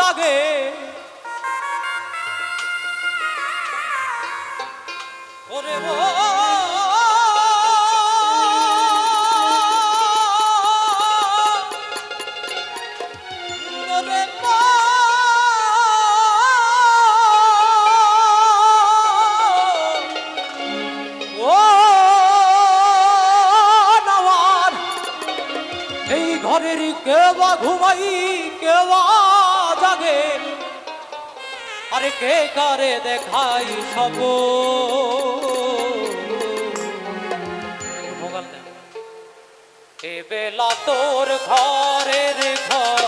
জাগে ওরে ও আরে কে করে দেখাই সব। এ বেলা তোর ঘরের খবর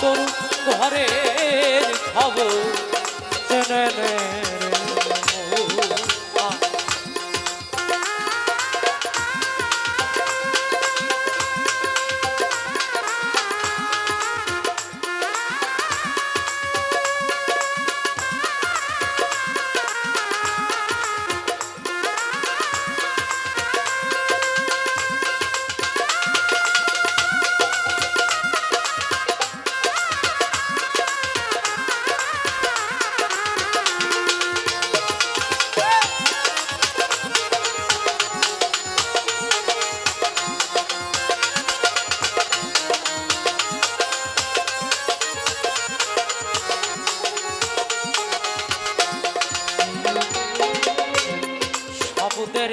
তোর ঘরের খবর।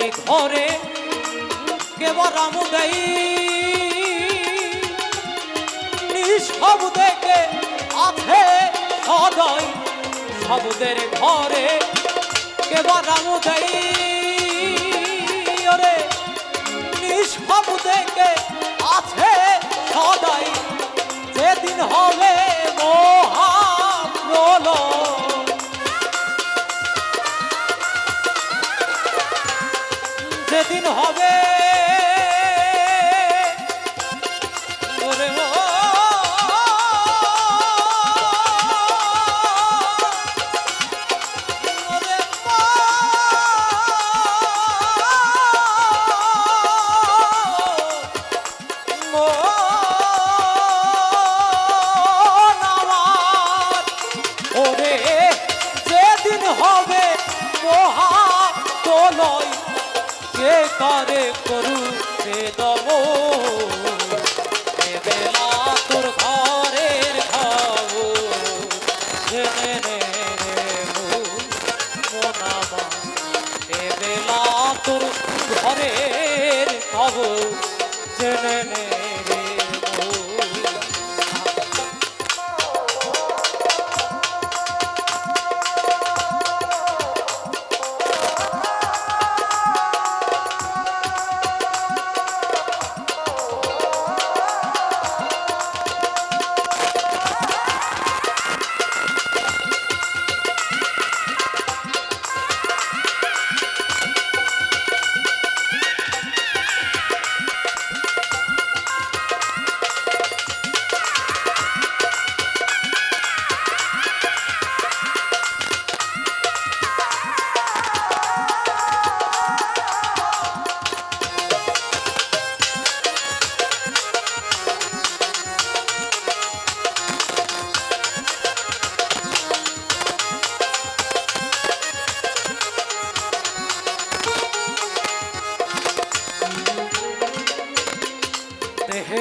সাবুদের ঘরে কেবল আমুদাই নিঃসব দেখে আছে সদয়, সাবুদের ঘরে কেবল আমুদাই ওরে, নিঃসব দেখে আছে সদয়, যেদিন হবে মহা কে কারে রে দম বেলা তোর ঘরের খাব বেলা তোর ঘরের খাব জেনে নে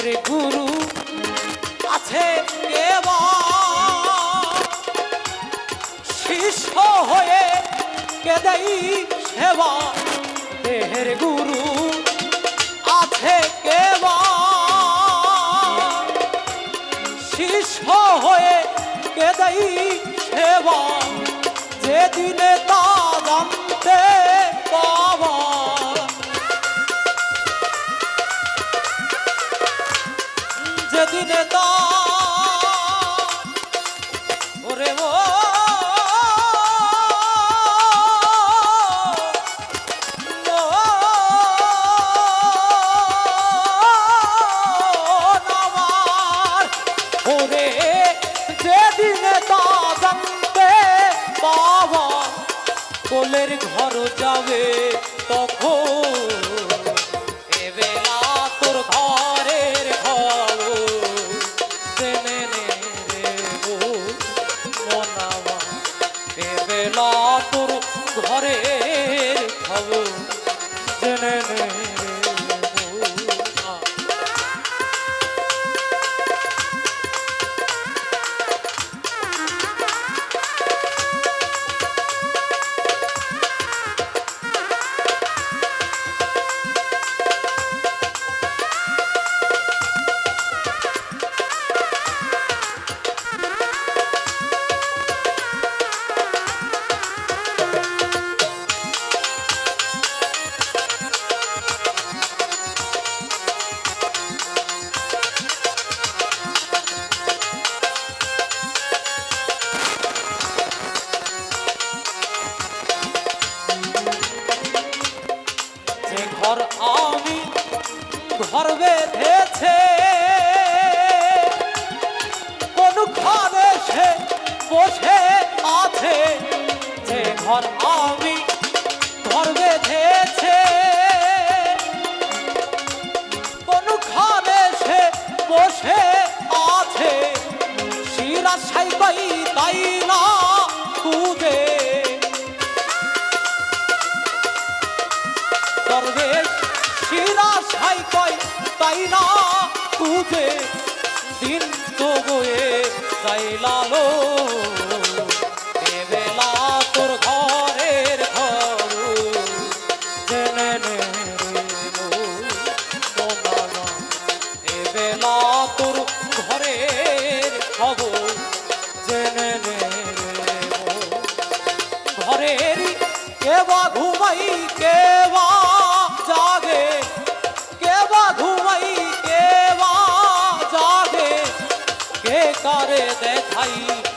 দেহের গুরু, আছে শিষ্য হয়ে কেদাই সেবা। দেহের গুরু, আছে কেবা শিষ্য হয়ে কেদাই সেবা। যেদিনে তা জানতে পাবা হবে। গেছে কোন ঘরে সে বসে আছে। যে ঘর আম বুঝে দিন তো বয়ে যাই লালো বেলা তোর ঘরের ঘর জেনে বেলা তোর ঘরের খবর জেনে ঘরের কেবা ঘুমাই কে করে দেখাই।